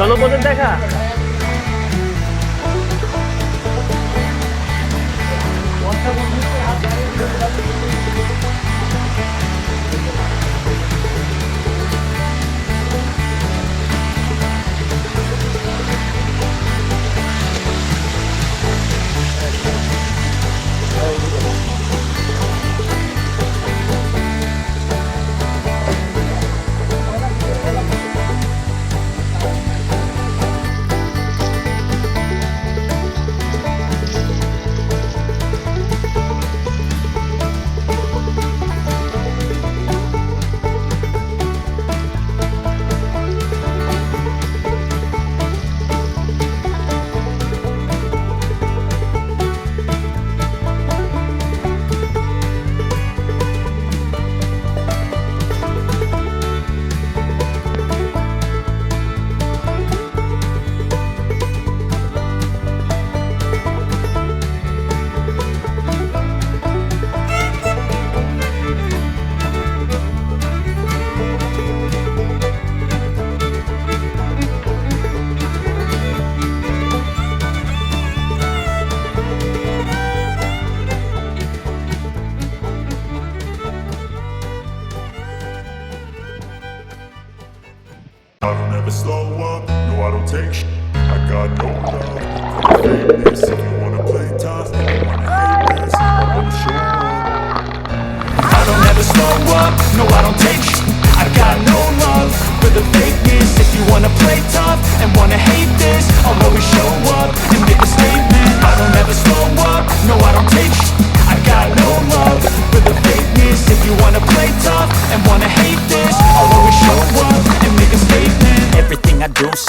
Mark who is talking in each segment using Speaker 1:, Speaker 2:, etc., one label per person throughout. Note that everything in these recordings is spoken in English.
Speaker 1: জলপথের দেখা?
Speaker 2: Slow up, no I don't take sh- I got no love. For the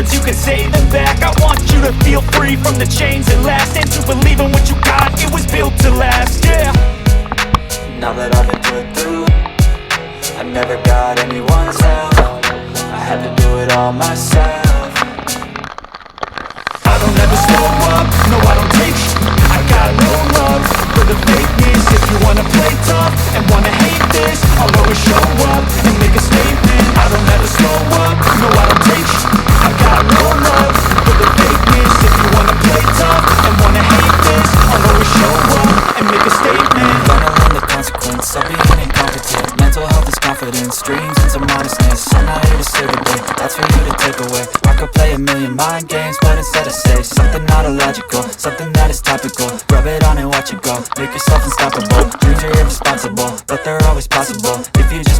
Speaker 3: words, you can say them back. I want you to feel free from the chains that last. And to believe in what you got, it was built to last, yeah. Now that I've been put through I never got anyone's help. I had to do it all myself. I don't ever slow up, no I don't take sh- I got no love for the fakeness. If you wanna play tough and wanna hate this I'll always show of being incompetent Mental health is confidence, dreams and some modestness. I'm not here to save the day, that's for you to take away. I could play a million mind games, but instead I say Something not illogical, something that is topical. Rub it on and watch it go, make yourself unstoppable. Dreams are irresponsible, but they're always possible. If you just